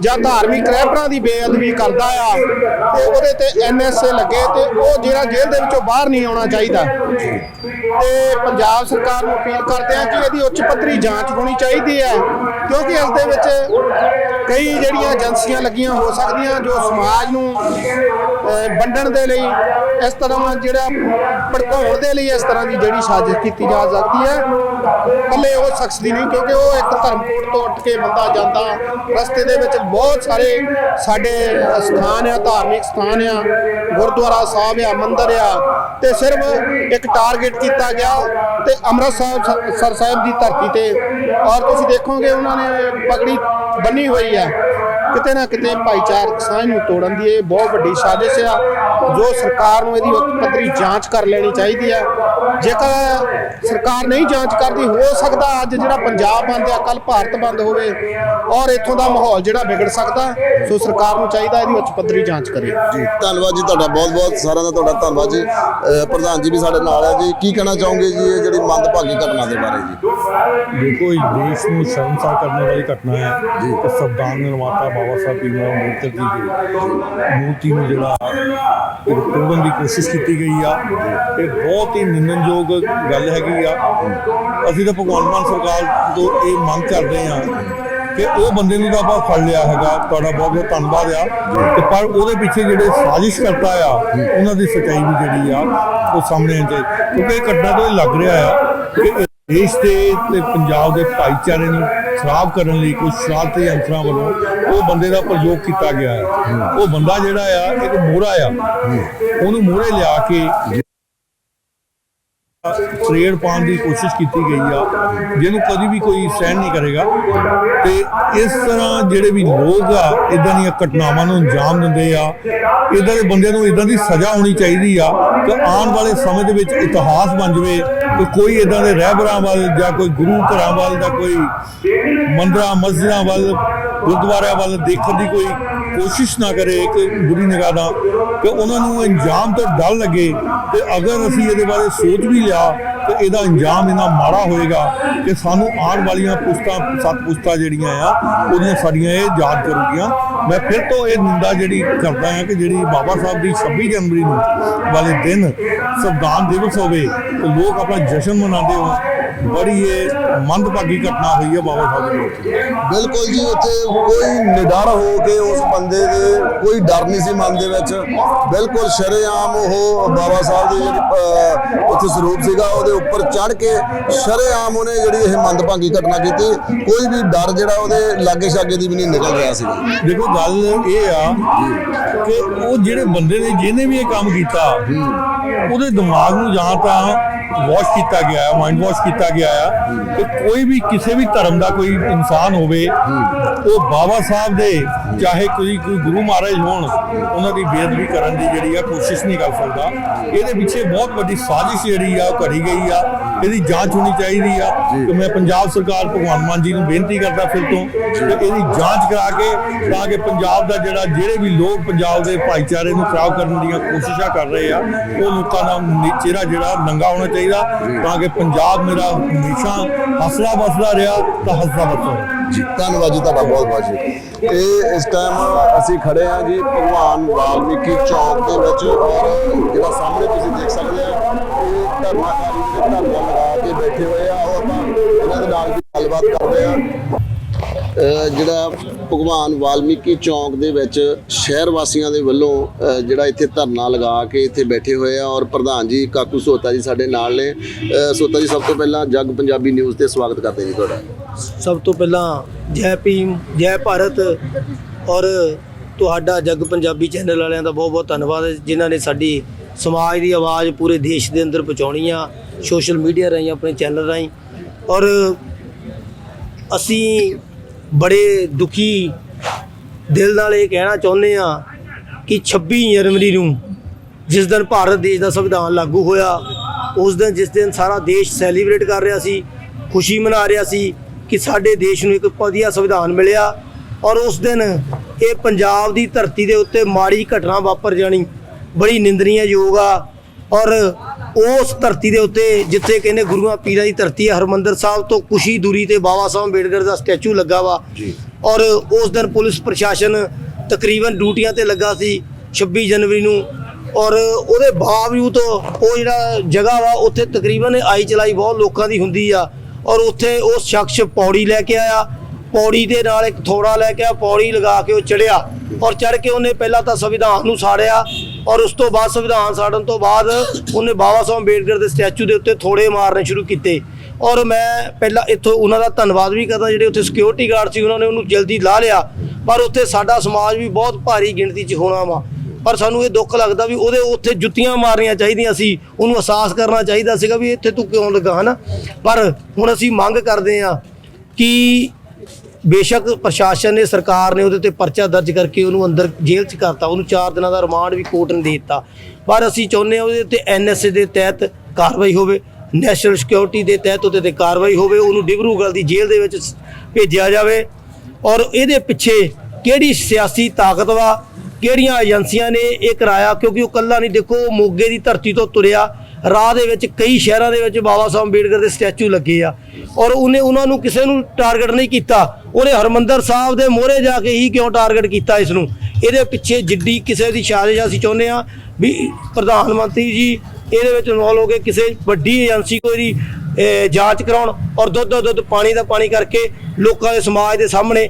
ਜਾਂ ਧਾਰਮਿਕ ਰਹਿਬਰਾਂ ਦੀ ਬੇਅਦਬੀ ਕਰਦਾ ਆ, ਤੇ ਉਹਦੇ ਤੇ ਐਨਐਸਏ ਲੱਗੇ ਤੇ ਉਹ ਜਿਹੜਾ ਜੇਲ੍ਹ ਦੇ ਵਿੱਚੋਂ ਬਾਹਰ ਨਹੀਂ ਆਉਣਾ ਚਾਹੀਦਾ। ਤੇ ਪੰਜਾਬ ਸਰਕਾਰ ਨੂੰ ਅਪੀਲ ਕਰਦੇ ਆ ਕਿ ਇਹਦੀ ਉੱਚ ਪੱਧਰੀ ਜਾਂਚ ਹੋਣੀ ਚਾਹੀਦੀ ਹੈ ਕਿਉਂਕਿ ਇਸ ਦੇ ਵਿੱਚ ਕਈ ਜਿਹੜੀਆਂ ਏਜੰਸੀਆਂ ਲੱਗੀਆਂ ਹੋ ਸਕਦੀਆਂ ਜੋ ਸਮਾਜ ਨੂੰ ਵੰਡਣ ਦੇ ਲਈ ਇਸ ਤਰ੍ਹਾਂ ਜਿਹੜਾ ਭੜਕਾਉਣ ਦੇ ਲਈ ਇਸ ਤਰ੍ਹਾਂ ਦੀ ਜਿਹੜੀ ਸਾਜ਼ਿਸ਼ ਕੀਤੀ ਜਾ ਸਕਦੀ ਹੈ। ਇਕੱਲੇ ਉਹ ਸ਼ਖਸ ਦੀ ਨਹੀਂ, ਕਿਉਂਕਿ ਉਹ ਇੱਕ ਧਰਮ ਕੋਡ ਤੋਂ ਉੱਠ ਕੇ ਬੰਦਾ ਜਾਂਦਾ। ਰਸਤੇ ਦੇ ਵਿੱਚ ਬਹੁਤ ਸਾਰੇ ਸਾਡੇ ਸਥਾਨ ਆ, ਧਾਰਮਿਕ ਸਥਾਨ ਆ, ਗੁਰਦੁਆਰਾ ਸਾਹਿਬ ਆ, ਮੰਦਿਰ ਆ, ਤੇ ਸਿਰਫ ਇੱਕ ਟਾਰਗੇਟ ਕੀਤਾ ਗਿਆ ਤੇ ਅੰਮ੍ਰਿਤਸਰ ਸਰ ਸਾਹਿਬ ਦੀ ਧਰਤੀ ਤੇ। ਔਰ ਤੁਸੀਂ ਦੇਖੋਗੇ ਉਹਨਾਂ ਨੇ ਪਗੜੀ ਬੰਨੀ ਹੋਈ ਆ। ਕਿਤੇ ਨਾ ਕਿਤੇ ਭਾਈਚਾਰਕ ਸਾਂਝ ਨੂੰ ਤੋੜਨ ਦੀ ਇਹ ਬਹੁਤ ਵੱਡੀ ਸਾਜ਼ਿਸ਼ ਆ ਜੋ ਸਰਕਾਰ ਨੂੰ ਇਹਦੀ ਉੱਚ ਪੱਧਰੀ ਜਾਂਚ ਕਰ ਲੈਣੀ ਚਾਹੀਦੀ ਆ। ਜੇਕਰ ਸਰਕਾਰ ਨਹੀਂ ਜਾਂਚ ਕਰਦੀ ਹੋ ਸਕਦਾ ਅੱਜ ਜਿਹੜਾ ਪੰਜਾਬ ਬੰਦ ਆ ਕੱਲ ਭਾਰਤ ਬੰਦ ਹੋਵੇ ਔਰ ਇੱਥੋਂ ਦਾ ਮਾਹੌਲ ਜਿਹੜਾ ਵਿਗੜ ਸਕਦਾ ਸੋ ਸਰਕਾਰ ਨੂੰ ਚਾਹੀਦਾ ਇਹਦੀ ਉੱਚ ਪੱਧਰੀ ਜਾਂਚ ਕਰੇ। ਜੀ ਧੰਨਵਾਦ ਜੀ ਤੁਹਾਡਾ ਬਹੁਤ ਬਹੁਤ ਸਾਰਿਆਂ ਦਾ ਤੁਹਾਡਾ ਧੰਨਵਾਦ ਜੀ। ਪ੍ਰਧਾਨ ਜੀ ਵੀ ਸਾਡੇ ਨਾਲ ਹੈ ਜੀ। ਕੀ ਕਹਿਣਾ ਚਾਹੋਗੇ ਜੀ ਇਹ ਜਿਹੜੀ ਮੰਦਭਾਗੀ ਘਟਨਾ ਦੇ ਬਾਰੇ ਜੀ? ਦੇਖੋ ਇਹ ਦੇਸ਼ ਨੂੰ ਸ਼ਰਮਸਾਰ ਕਰਨ ਵਾਲੀ ਘਟਨਾ ਹੈ। ਜੀ। ਸੰਵਿਧਾਨ ਨਿਰਮਾਤਾ ਬਾਬਾ ਸਾਹਿਬ ਭੀਮਰਾਓ ਅੰਬੇਦਕਰ ਜੀ ਦੀ ਮੂਰਤੀ ਨੂੰ ਜਿਹੜਾ ਇੱਕ ਤੋੜਨ ਦੀ ਕੋਸ਼ਿਸ਼ ਕੀਤੀ ਗਈ ਆ, ਇਹ ਬਹੁਤ ਹੀ ਨਿੰਦਣਯੋਗ ਗੱਲ ਹੈਗੀ ਆ। ਅਸੀਂ ਤਾਂ ਭਗਵਾਨ ਮਾਨ ਸਰਕਾਰ ਤੋਂ ਇਹ ਮੰਗ ਕਰਦੇ ਆ ਕਿ ਉਹ ਬੰਦੇ ਨੂੰ ਤਾਂ ਆਪਾਂ ਫੜ ਲਿਆ ਹੈਗਾ। ਤੁਹਾਡਾ ਬਹੁਤ ਬਹੁਤ ਧੰਨਵਾਦ ਆ। ਤੇ ਪਰ ਉਹਦੇ ਪਿੱਛੇ ਜਿਹੜੇ ਸਾਜ਼ਿਸ਼ ਕਰਤਾ ਆ, ਉਹਨਾਂ ਦੀ ਸਚਾਈ ਵੀ ਜਿਹੜੀ ਆ, ਉਹ ਸਾਹਮਣੇ ਆਉਂਦੀ ਚਾਹੀਦੀ ਕਿਉਂਕਿ ਇਹ ਘਟਨਾ ਤੋਂ ਇਹ ਲੱਗ ਰਿਹਾ ਆ ਕਿ ਇਹ ਦੇਸ਼ ਦੇ ਤੇ ਪੰਜਾਬ ਦੇ ਭਾਈਚਾਰੇ ਨੂੰ ਖਰਾਬ ਕਰਨ ਲਈ ਕੁਝ ਸ਼ਰਾਰਤੀ ਅੰਸਰਾਂ ਵੱਲੋਂ ਉਹ ਬੰਦੇ ਦਾ ਪ੍ਰਯੋਗ ਕੀਤਾ ਗਿਆ ਹੈ। ਉਹ ਬੰਦਾ ਜਿਹੜਾ ਆ, ਇੱਕ ਮੋਹਰਾ ਆ। ਉਹਨੂੰ ਮੋਹਰੇ ਲਿਆ ਕੇ ਟ੍ਰੇਡ ਪਾਉਣ ਦੀ ਕੋਸ਼ਿਸ਼ ਕੀਤੀ ਗਈ ਆ, ਜਿਹਨੂੰ ਕਦੀ ਵੀ ਕੋਈ ਸਹਿਣ ਨਹੀਂ ਕਰੇਗਾ। ਤੇ ਇਸ ਤਰ੍ਹਾਂ ਜਿਹੜੇ ਵੀ ਲੋਕ ਆ ਇਦਾਂ ਦੀਆਂ ਘਟਨਾਵਾਂ ਨੂੰ ਅੰਜਾਮ ਦਿੰਦੇ ਆ ਇਦਾਂ ਦੇ ਬੰਦਿਆਂ ਨੂੰ ਇਦਾਂ ਦੀ ਸਜ਼ਾ ਹੋਣੀ ਚਾਹੀਦੀ ਆ ਕਿ ਆਉਣ ਵਾਲੇ ਸਮੇਂ ਦੇ ਵਿੱਚ ਇਤਿਹਾਸ ਬਣ ਜਾਵੇ ਕਿ ਕੋਈ ਇਦਾਂ ਦੇ ਰਹਿਬਰਾਂ ਵੱਲ ਜਾਂ ਕੋਈ ਗੁਰੂ ਘਰਾਂ ਵੱਲ ਜਾਂ ਕੋਈ ਮੰਦਰਾਂ, ਮਸਜਿਦਾਂ ਵੱਲ, ਗੁਰਦੁਆਰਿਆਂ ਵੱਲ ਦੇਖਣ ਦੀ ਕੋਈ ਕੋਸ਼ਿਸ਼ ਨਾ ਕਰੇ ਕਿ ਬੁਰੀ ਨਿਗਾਹ ਨਾਲ, ਕਿ ਉਹਨਾਂ ਨੂੰ ਅੰਜਾਮ ਤੋਂ ਡਰ ਲੱਗੇ ਤੇ ਅਗਰ ਅਸੀਂ ਇਹਦੇ ਬਾਰੇ ਸੋਚ ਵੀ ਲਿਆ ਤੇ ਇਹਦਾ ਅੰਜਾਮ ਇਹਨਾਂ ਮਾੜਾ ਹੋਏਗਾ ਕਿ ਸਾਨੂੰ ਆਉਣ ਵਾਲੀਆਂ ਪੁਸਤਾਂ, ਸੱਤ ਪੁਸਤਾਂ ਜਿਹੜੀਆਂ ਆ, ਉਹਦੀਆਂ ਸਾਡੀਆਂ ਇਹ ਯਾਦ ਕਰੂਗੀਆਂ। ਮੈਂ ਫਿਰ ਤੋਂ ਇਹ ਨਿੰਦਾ ਜਿਹੜੀ ਕਰਦਾ ਹਾਂ ਕਿ ਜਿਹੜੀ ਬਾਬਾ ਸਾਹਿਬ ਦੀ 26 ਜਨਵਰੀ ਨੂੰ ਵਾਲੇ ਦਿਨ ਸੰਵਿਧਾਨ ਦਿਵਸ ਹੋਵੇ ਤੇ ਲੋਕ ਆਪਣਾ ਜਸ਼ਨ ਮਨਾਉਂਦੇ ਹੋ ਬੜੀ ਇਹ ਮੰਦਭਾਗੀ ਘਟਨਾ ਹੋਈ ਹੈ ਬਾਬਾ ਸਾਹਿਬ ਦੇ ਵਿੱਚ ਬਿਲਕੁਲ ਜੀ ਉੱਥੇ ਕੋਈ ਨਿਡਰ ਹੋ ਕੇ ਉਸ ਬੰਦੇ ਦੇ ਕੋਈ ਡਰ ਨਹੀਂ ਸੀ ਮਨ ਦੇ ਵਿੱਚ। ਬਿਲਕੁਲ ਸ਼ਰੇਆਮ ਉਹ ਬਾਬਾ ਸਾਹਿਬ ਦੀ ਜਿਹੜੀ ਉੱਥੇ ਸਰੂਪ ਸੀਗਾ ਉਹਦੇ ਉੱਪਰ ਚੜ ਕੇ ਸ਼ਰੇਆਮ ਉਹਨੇ ਜਿਹੜੀ ਇਹ ਮੰਦਭਾਗੀ ਘਟਨਾ ਕੀਤੀ। ਕੋਈ ਵੀ ਡਰ ਜਿਹੜਾ ਉਹਦੇ ਲਾਗੇ ਛਾਗੇ ਦੀ ਵੀ ਨਹੀਂ ਨਿਕਲ ਰਿਹਾ ਸੀ। ਦੇਖੋ ਗੱਲ ਇਹ ਆ ਕਿ ਉਹ ਜਿਹੜੇ ਬੰਦੇ ਨੇ ਜਿਹਨੇ ਵੀ ਇਹ ਕੰਮ ਕੀਤਾ ਉਹਦੇ ਦਿਮਾਗ ਨੂੰ ਜਾਂ ਤਾਂ ਵਾਸ਼ ਕੀਤਾ ਗਿਆ ਹੈ ਮਾਈਂਡ ਵਾਸ਼ ਕੀਤਾ ਗਿਆ ਹੈ ਕਿ ਕੋਈ ਵੀ ਕਿਸੇ ਵੀ ਧਰਮ ਦਾ ਕੋਈ ਇਨਸਾਨ ਹੋਵੇ ਉਹ ਬਾਬਾ ਸਾਹਿਬ ਦੇ ਚਾਹੇ ਕੋਈ ਕੋਈ ਗੁਰੂ ਮਹਾਰਾਜ ਹੋਣ ਉਹਨਾਂ ਦੀ ਬੇਅਦਬੀ ਕਰਨ ਦੀ ਜਿਹੜੀ ਆ ਕੋਸ਼ਿਸ਼ ਨਹੀਂ ਕਰ ਸਕਦਾ। ਇਹਦੇ ਪਿੱਛੇ ਬਹੁਤ ਵੱਡੀ ਸਾਜ਼ਿਸ਼ ਜਿਹੜੀ ਆ ਉਹ ਘੜੀ ਗਈ ਆ ਇਹਦੀ ਜਾਂਚ ਹੋਣੀ ਚਾਹੀਦੀ ਆ। ਕਿ ਮੈਂ ਪੰਜਾਬ ਸਰਕਾਰ ਭਗਵਾਨ ਮਾਨ ਜੀ ਨੂੰ ਬੇਨਤੀ ਕਰਦਾ ਫਿਰ ਤੋਂ ਕਿ ਇਹਦੀ ਜਾਂਚ ਕਰਾ ਕੇ ਤਾਂ ਕਿ ਪੰਜਾਬ ਦਾ ਜਿਹੜਾ ਜਿਹੜੇ ਵੀ ਲੋਕ ਪੰਜਾਬ ਦੇ ਭਾਈਚਾਰੇ ਨੂੰ ਖਰਾਬ ਕਰਨ ਦੀਆਂ ਕੋਸ਼ਿਸ਼ਾਂ ਕਰ ਰਹੇ ਆ ਉਹ ਲੋਕਾਂ ਦਾ ਚਿਹਰਾ ਜਿਹੜਾ ਨੰਗਾ ਹੋਣਾ ਚਾਹੀਦਾ ਤਾਂ ਕਿ ਪੰਜਾਬ ਮੇਰਾ ਹਮੇਸ਼ਾ ਹੱਸਦਾ ਬਸਦਾ ਰਿਹਾ ਤਾਂ ਹੱਸਦਾ ਬਸਦਾ ਰਹੇ। ਜੀ। ਧੰਨਵਾਦ ਜੀ ਤੁਹਾਡਾ ਬਹੁਤ ਬਹੁਤ ਜੀ। ਇਹ ਇਸ ਟਾਈਮ ਅਸੀਂ ਖੜੇ ਹਾਂ ਜੀ ਭਗਵਾਨ ਵਾਲਮੀਕੀ ਚੌਕ ਦੇ ਵਿੱਚ ਔਰ ਜਿਹੜਾ ਸਾਹਮਣੇ ਤੁਸੀਂ ਦੇਖ ਸਕਦੇ ਆ ਇਹ ਧਰਮਾਕਾਰੀ ਜਿਹੜੇ ਧਰਨਾ ਲਗਾ ਕੇ ਬੈਠੇ ਹੋਏ ਆ ਉਹ ਆਪਾਂ ਇਹਨਾਂ ਦੇ ਨਾਲ ਵੀ ਗੱਲਬਾਤ ਕਰਦੇ ਆ ਜਿਹੜਾ ਭਗਵਾਨ ਵਾਲਮੀਕੀ ਚੌਂਕ ਦੇ ਵਿੱਚ ਸ਼ਹਿਰ ਵਾਸੀਆਂ ਦੇ ਵੱਲੋਂ ਜਿਹੜਾ ਇੱਥੇ ਧਰਨਾ ਲਗਾ ਕੇ ਇੱਥੇ ਬੈਠੇ ਹੋਏ ਆ ਔਰ ਪ੍ਰਧਾਨ ਜੀ, ਕਾਕੂ ਸੋਤਾ ਜੀ ਸਾਡੇ ਨਾਲ ਨੇ। ਸੋਤਾ ਜੀ, ਸਭ ਤੋਂ ਪਹਿਲਾਂ ਜੱਗ ਪੰਜਾਬੀ ਨਿਊਜ਼ ਤੇ ਸਵਾਗਤ ਕਰਦੇ ਜੀ ਤੁਹਾਡਾ। ਸਭ ਤੋਂ ਪਹਿਲਾਂ ਜੈ ਭੀਮ, ਜੈ ਭਾਰਤ ਔਰ ਤੁਹਾਡਾ ਜੱਗ ਪੰਜਾਬੀ ਚੈਨਲ ਵਾਲਿਆਂ ਦਾ ਬਹੁਤ ਬਹੁਤ ਧੰਨਵਾਦ ਹੈ, ਜਿਨ੍ਹਾਂ ਨੇ ਸਾਡੀ ਸਮਾਜ ਦੀ ਆਵਾਜ਼ ਪੂਰੇ ਦੇਸ਼ ਦੇ ਅੰਦਰ ਪਹੁੰਚਾਉਣੀ ਆ, ਸੋਸ਼ਲ ਮੀਡੀਆ ਰਾਹੀਂ, ਆਪਣੇ ਚੈਨਲ ਰਾਹੀਂ। ਔਰ ਅਸੀਂ ਬੜੇ ਦੁਖੀ ਦਿਲ ਨਾਲ ਇਹ ਕਹਿਣਾ ਚਾਹੁੰਦੇ ਆ ਕਿ 26 ਜਨਵਰੀ ਨੂੰ ਜਿਸ ਦਿਨ ਭਾਰਤ ਦੇਸ਼ ਦਾ ਸੰਵਿਧਾਨ ਲਾਗੂ ਹੋਇਆ, ਉਸ ਦਿਨ ਜਿਸ ਦਿਨ ਸਾਰਾ ਦੇਸ਼ ਸੈਲੀਬ੍ਰੇਟ ਕਰ ਰਿਹਾ ਸੀ, ਖੁਸ਼ੀ ਮਨਾ ਰਿਹਾ ਸੀ ਕਿ ਸਾਡੇ ਦੇਸ਼ ਨੂੰ ਇੱਕ ਵਧੀਆ ਸੰਵਿਧਾਨ ਮਿਲਿਆ ਔਰ ਉਸ ਦਿਨ ਇਹ ਪੰਜਾਬ ਦੀ ਧਰਤੀ ਦੇ ਉੱਤੇ ਮਾੜੀ ਘਟਨਾ ਵਾਪਰ ਜਾਣੀ ਬੜੀ ਨਿੰਦਣੀਯਯੋਗ ਆ ਔਰ ਉਸ ਧਰਤੀ ਦੇ ਉੱਤੇ ਜਿੱਥੇ ਕਹਿੰਦੇ ਗੁਰੂਆਂ ਪੀਰਾਂ ਦੀ ਧਰਤੀ ਹੈ ਹਰਮੰਦਰ ਸਾਹਿਬ ਤੋਂ ਹੀ ਦੂਰੀ ਤੇ ਬਾਬਾ ਸਾਹਿਬ ਅੰਬੇਡਕਰ ਦਾ ਸਟੈਚੂ ਲੱਗਾ ਵਾ। ਜੀ। ਔਰ ਉਸ ਦਿਨ ਪੁਲਿਸ ਪ੍ਰਸ਼ਾਸਨ ਤਕਰੀਬਨ ਡਿਊਟੀਆਂ ਤੇ ਲੱਗਾ ਸੀ 26 ਜਨਵਰੀ ਨੂੰ। ਔਰ ਉਹਦੇ ਬਾਵਜੂਦ ਉਹ ਜਿਹੜਾ ਜਗ੍ਹਾ ਵਾ ਉੱਥੇ ਤਕਰੀਬਨ ਆਈ ਚਲਾਈ ਬਹੁਤ ਲੋਕਾਂ ਦੀ ਹੁੰਦੀ ਆ। ਔਰ ਉੱਥੇ ਉਸ ਸ਼ਖਸ ਪੌੜੀ ਲੈ ਕੇ ਆਇਆ। ਪੌੜੀ ਦੇ ਨਾਲ ਇੱਕ ਥੋੜਾ ਲੈ ਕੇ ਆ ਪੌੜੀ ਲਗਾ ਕੇ ਉਹ ਚੜਿਆ ਔਰ ਚੜ ਕੇ ਉਹਨੇ ਪਹਿਲਾਂ ਤਾਂ ਸੰਵਿਧਾਨ ਨੂੰ ਸਾੜਿਆ। ਔਰ ਉਸ ਤੋਂ ਬਾਅਦ ਸੰਵਿਧਾਨ ਸਾੜਨ ਤੋਂ ਬਾਅਦ ਉਹਨੇ ਬਾਬਾ ਸਾਹਿਬ ਅੰਬੇਡਕਰ ਦੇ ਸਟੈਚੂ ਦੇ ਉੱਤੇ ਥੋੜੇ ਮਾਰਨੇ ਸ਼ੁਰੂ ਕੀਤੇ। ਔਰ ਮੈਂ ਪਹਿਲਾਂ ਇੱਥੋਂ ਉਹਨਾਂ ਦਾ ਧੰਨਵਾਦ ਵੀ ਕਰਦਾ, ਜਿਹੜੇ ਉੱਥੇ ਸਿਕਿਉਰਿਟੀ ਗਾਰਡ ਸੀ, ਉਹਨਾਂ ਨੇ ਉਹਨੂੰ ਜਲਦੀ ਲਾ ਲਿਆ। ਪਰ ਉੱਥੇ ਸਾਡਾ ਸਮਾਜ ਵੀ ਬਹੁਤ ਭਾਰੀ ਗਿਣਤੀ 'ਚ ਹੋਣਾ ਵਾ। ਪਰ ਸਾਨੂੰ ਇਹ ਦੁੱਖ ਲੱਗਦਾ ਵੀ ਉਹਦੇ ਉੱਥੇ ਜੁੱਤੀਆਂ ਮਾਰਨੀਆਂ ਚਾਹੀਦੀਆਂ ਸੀ, ਉਹਨੂੰ ਅਹਿਸਾਸ ਕਰਨਾ ਚਾਹੀਦਾ ਸੀਗਾ ਵੀ ਇੱਥੇ ਤੂੰ ਕਿਉਂ ਲੱਗਾ, ਹਨਾ? ਪਰ ਹੁਣ ਅਸੀਂ ਮੰਗ ਕਰਦੇ ਆ ਕਿ ਬੇਸ਼ੱਕ ਪ੍ਰਸ਼ਾਸਨ ਨੇ, ਸਰਕਾਰ ਨੇ ਉਹਦੇ ਤੇ ਪਰਚਾ ਦਰਜ ਕਰਕੇ ਉਹਨੂੰ ਅੰਦਰ ਜੇਲ੍ਹ 'ਚ ਕਰਤਾ, ਉਹਨੂੰ 4 ਦਿਨਾਂ ਦਾ ਰਿਮਾਂਡ ਵੀ ਕੋਰਟ ਨੇ ਦੇ ਦਿੱਤਾ। ਪਰ ਅਸੀਂ ਚਾਹੁੰਦੇ ਹਾਂ ਉਹਦੇ ਤੇ ਐਨਐਸਏ ਦੇ ਤਹਿਤ ਕਾਰਵਾਈ ਹੋਵੇ, ਨੈਸ਼ਨਲ ਸਿਕਿਉਰਿਟੀ ਦੇ ਤਹਿਤ ਉਹਦੇ ਤੇ ਕਾਰਵਾਈ ਹੋਵੇ, ਉਹਨੂੰ ਡਿਬਰੂਗੜ੍ਹ ਦੀ ਜੇਲ੍ਹ ਦੇ ਵਿੱਚ ਭੇਜਿਆ ਜਾਵੇ। ਔਰ ਇਹਦੇ ਪਿੱਛੇ ਕਿਹੜੀ ਸਿਆਸੀ ਤਾਕਤ ਵਾ, ਕਿਹੜੀਆਂ ਏਜੰਸੀਆਂ ਨੇ ਇਹ ਕਰਾਇਆ, ਕਿਉਂਕਿ ਉਹ ਕੱਲਾ ਨਹੀਂ, ਦੇਖੋ ਉਹ ਮੋਗੇ ਦੀ ਧਰਤੀ ਤੋਂ ਤੁਰਿਆ, ਰਾਹ ਦੇ ਵਿੱਚ ਕਈ ਸ਼ਹਿਰਾਂ ਦੇ ਵਿੱਚ ਬਾਬਾ ਸਾਹਿਬ ਅੰਬੇਡਕਰ ਦੇ ਸਟੈਚੂ ਲੱਗੇ ਆ। ਔਰ ਉਹਨੇ ਉਹਨਾਂ ਨੂੰ ਕਿਸੇ ਨੂੰ ਟਾਰਗੇਟ ਨਹੀਂ ਕੀਤਾ। ਉਹਨੇ ਹਰਮੰਦਰ ਸਾਹਿਬ ਦੇ ਮੋਹਰੇ ਜਾ ਕੇ ਹੀ ਕਿਉਂ ਟਾਰਗੇਟ ਕੀਤਾ ਇਸ ਨੂੰ ਇਹਦੇ ਪਿੱਛੇ ਜਿੱਡੀ ਕਿਸੇ ਦੀ ਸਾਜ਼ਿਸ਼ ਅਸੀਂ ਚਾਹੁੰਦੇ ਆ ਵੀ ਪ੍ਰਧਾਨ ਮੰਤਰੀ ਜੀ, ਇਹਦੇ ਵਿੱਚ ਇਨਵੋਲ ਹੋ ਕੇ ਕਿਸੇ ਵੱਡੀ ਏਜੰਸੀ ਕੋਈ ਦੀ ਜਾਂਚ ਕਰਾਉਣ ਔਰ ਦੁੱਧ ਦਾ ਦੁੱਧ ਪਾਣੀ ਦਾ ਪਾਣੀ ਕਰਕੇ ਲੋਕਾਂ ਦੇ ਸਮਾਜ ਦੇ ਸਾਹਮਣੇ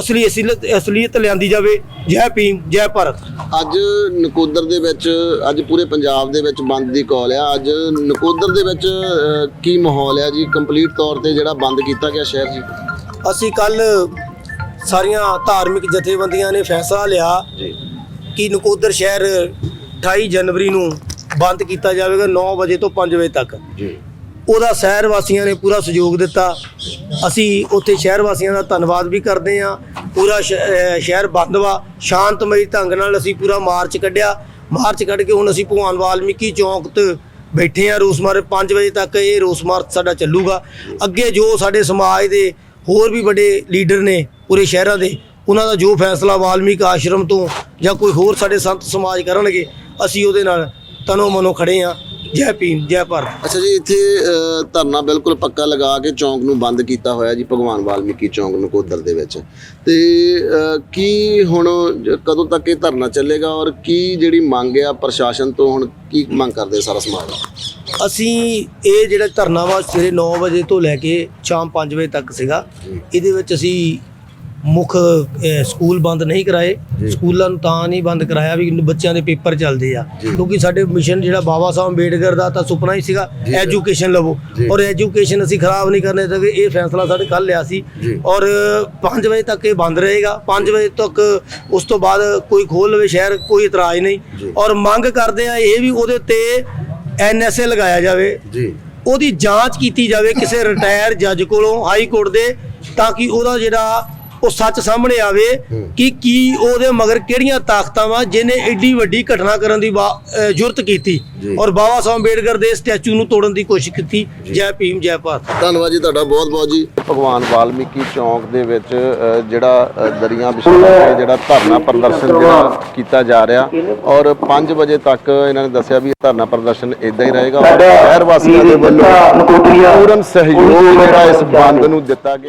ਅਸਲੀ ਅਸਲੀਅਤ ਅਸਲੀਅਤ ਲਿਆਂਦੀ ਜਾਵੇ। ਜੈ ਭੀਮ, ਜੈ ਭਾਰਤ। ਅੱਜ ਨਕੋਦਰ ਦੇ ਵਿੱਚ, ਅੱਜ ਪੂਰੇ ਪੰਜਾਬ ਦੇ ਵਿੱਚ ਬੰਦ ਦੀ ਕਾਲ ਆ। ਅੱਜ ਨਕੋਦਰ ਦੇ ਵਿੱਚ ਕੀ ਮਾਹੌਲ ਆ ਜੀ? ਕੰਪਲੀਟ ਤੌਰ ਤੇ ਜਿਹੜਾ ਬੰਦ ਕੀਤਾ ਗਿਆ ਸ਼ਹਿਰ ਜੀ। ਅਸੀਂ ਕੱਲ ਸਾਰੀਆਂ ਧਾਰਮਿਕ ਜਥੇਬੰਦੀਆਂ ਨੇ ਫੈਸਲਾ ਲਿਆ ਜੀ। ਕਿ ਨਕੋਦਰ ਸ਼ਹਿਰ 28 ਜਨਵਰੀ ਨੂੰ ਬੰਦ ਕੀਤਾ ਜਾਵੇਗਾ 9 ਵਜੇ ਤੋਂ 5 ਵਜੇ ਤੱਕ। ਜੀ। ਉਹਦਾ ਸ਼ਹਿਰ ਵਾਸੀਆਂ ਨੇ ਪੂਰਾ ਸਹਿਯੋਗ ਦਿੱਤਾ। ਅਸੀਂ ਉੱਥੇ ਸ਼ਹਿਰ ਵਾਸੀਆਂ ਦਾ ਧੰਨਵਾਦ ਵੀ ਕਰਦੇ ਹਾਂ। ਪੂਰਾ ਸ਼ਹਿਰ ਬੰਦ ਵਾ। ਸ਼ਾਂਤਮਈ ਢੰਗ ਨਾਲ ਅਸੀਂ ਪੂਰਾ ਮਾਰਚ ਕੱਢਿਆ। ਮਾਰਚ ਕੱਢ ਕੇ ਹੁਣ ਅਸੀਂ ਭਗਵਾਨ ਵਾਲਮੀਕੀ ਚੌਂਕ ਤੇ ਬੈਠੇ ਆ ਰੋਸ ਮਾਰਚ 5 ਵਜੇ ਤੱਕ। ਇਹ ਰੋਸ ਮਾਰਚ ਸਾਡਾ ਚੱਲੂਗਾ। ਅੱਗੇ ਜੋ ਸਾਡੇ ਸਮਾਜ ਦੇ ਹੋਰ ਵੀ ਵੱਡੇ ਲੀਡਰ ਨੇ ਪੂਰੇ ਸ਼ਹਿਰਾਂ ਦੇ, ਉਹਨਾਂ ਦਾ ਜੋ ਫੈਸਲਾ ਵਾਲਮੀਕ ਆਸ਼ਰਮ ਤੋਂ ਜਾਂ ਕੋਈ ਹੋਰ ਸਾਡੇ ਸੰਤ ਸਮਾਜ ਕਰਨਗੇ, ਅਸੀਂ ਉਹਦੇ ਨਾਲ ਤਨੋ ਮਨੋ ਖੜੇ ਆ ਜੈ ਭੀਮ, ਜੈ ਭਾਰਤ। ਅੱਛਾ ਜੀ, ਇੱਥੇ ਧਰਨਾ ਬਿਲਕੁਲ ਪੱਕਾ ਲਗਾ ਕੇ ਚੌਂਕ ਨੂੰ ਬੰਦ ਕੀਤਾ ਹੋਇਆ ਜੀ ਭਗਵਾਨ ਵਾਲਮੀਕੀ ਚੌਂਕ ਨੂੰ ਕੋਦਰ ਦੇ ਵਿੱਚ। ਤੇ ਕੀ ਹੁਣ ਕਦੋਂ ਤੱਕ ਇਹ ਧਰਨਾ ਚੱਲੇਗਾ ਔਰ ਕੀ ਜਿਹੜੀ ਮੰਗ ਆ ਪ੍ਰਸ਼ਾਸਨ ਤੋਂ ਹੁਣ ਕੀ ਮੰਗ ਕਰਦੇ ਸਾਰਾ ਸਮਾਜ? ਅਸੀਂ ਇਹ ਜਿਹੜਾ ਧਰਨਾ ਵਾ ਸਵੇਰੇ 9 ਵਜੇ ਤੋਂ ਲੈ ਕੇ ਸ਼ਾਮ 5 ਵਜੇ ਤੱਕ ਸੀਗਾ। ਇਹਦੇ ਵਿੱਚ ਅਸੀਂ ਮੁੱਖ ਸਕੂਲ ਬੰਦ ਨਹੀਂ ਕਰਾਏ। ਸਕੂਲਾਂ ਨੂੰ ਤਾਂ ਨਹੀਂ ਬੰਦ ਕਰਾਇਆ ਵੀ ਬੱਚਿਆਂ ਦੇ ਪੇਪਰ ਚੱਲਦੇ ਆ। ਕਿਉਂਕਿ ਸਾਡੇ ਮਿਸ਼ਨ ਜਿਹੜਾ ਬਾਬਾ ਸਾਹਿਬ ਅੰਬੇਡਕਰ ਦਾ ਤਾਂ ਸੁਪਨਾ ਹੀ ਸੀਗਾ ਐਜੂਕੇਸ਼ਨ ਲਵੋ। ਔਰ ਐਜੂਕੇਸ਼ਨ ਅਸੀਂ ਖਰਾਬ ਨਹੀਂ ਕਰਨੇ ਤੇ ਇਹ ਫੈਸਲਾ ਸਾਡੇ ਕੱਲ ਲਿਆ ਸੀ। ਔਰ 5 ਵਜੇ ਤੱਕ ਇਹ ਬੰਦ ਰਹੇਗਾ। 5 ਵਜੇ ਤੱਕ ਉਸ ਤੋਂ ਬਾਅਦ ਕੋਈ ਖੋਲ ਲਵੇ ਸ਼ਹਿਰ ਕੋਈ ਇਤਰਾਜ਼ ਨਹੀਂ। ਔਰ ਮੰਗ ਕਰਦੇ ਆ ਇਹ ਵੀ ਉਹਦੇ ਤੇ ਐਨਐਸਏ ਲਗਾਇਆ ਜਾਵੇ। ਜੀ। ਉਹਦੀ ਜਾਂਚ ਕੀਤੀ ਜਾਵੇ ਕਿਸੇ ਰਿਟਾਇਰ ਜੱਜ ਕੋਲੋਂ ਹਾਈ ਕੋਰਟ ਦੇ ਤਾਂ ਕਿ ਉਹਦਾ ਜਿਹੜਾ ਉਹ ਸੱਚ ਸਾਹਮਣੇ ਆਵੇ ਕਿ ਕੀ ਉਹਦੇ ਮਗਰ ਕਿਹੜੀਆਂ ਤਾਕਤਾਂ ਵਾ ਜਿਹਨੇ ਏਡੀ ਵੱਡੀ ਘਟਨਾ ਕਰਨ ਦੀ ਜੁਰਤ ਕੀਤੀ। ਔਰ ਬਾਬਾ ਸਾਹਿਬ ਅੰਬੇਡਕਰ ਦੇ ਸਟੈਚੂ ਨੂੰ ਤੋੜਨ ਦੀ ਕੋਸ਼ਿਸ਼ ਕੀਤੀ। ਜੈ। ਭੀਮ ਜੈ ਭਾਰਤ। ਧੰਨਵਾਦ ਜੀ ਤੁਹਾਡਾ ਬਹੁਤ ਬਹੁਤ ਜੀ। ਭਗਵਾਨ ਵਾਲਮੀਕੀ ਚੌਂਕ ਦੇ ਵਿੱਚ ਜਿਹੜਾ ਦਰੀਆਂ ਕੇ ਜਿਹੜਾ ਧਰਨਾ ਪ੍ਰਦਰਸ਼ਨ ਜਿਹੜਾ ਕੀਤਾ ਜਾ ਰਿਹਾ। ਔਰ 5 ਵਜੇ ਤੱਕ ਇਹਨਾਂ ਨੇ ਦੱਸਿਆ ਵੀ ਇਹ ਧਰਨਾ ਪ੍ਰਦਰਸ਼ਨ ਇਦਾਂ ਹੀ ਰਹੇਗਾ। ਔਰ ਸ਼ਹਿਰ ਵਾਸੀਆਂ ਦੇ ਵੱਲੋਂ ਪੂਰਨ ਸਹਿਯੋਗ ਜਿਹੜਾ ਇਸ ਬੰਦ ਨੂੰ ਦਿੱਤਾ ਗਿਆ।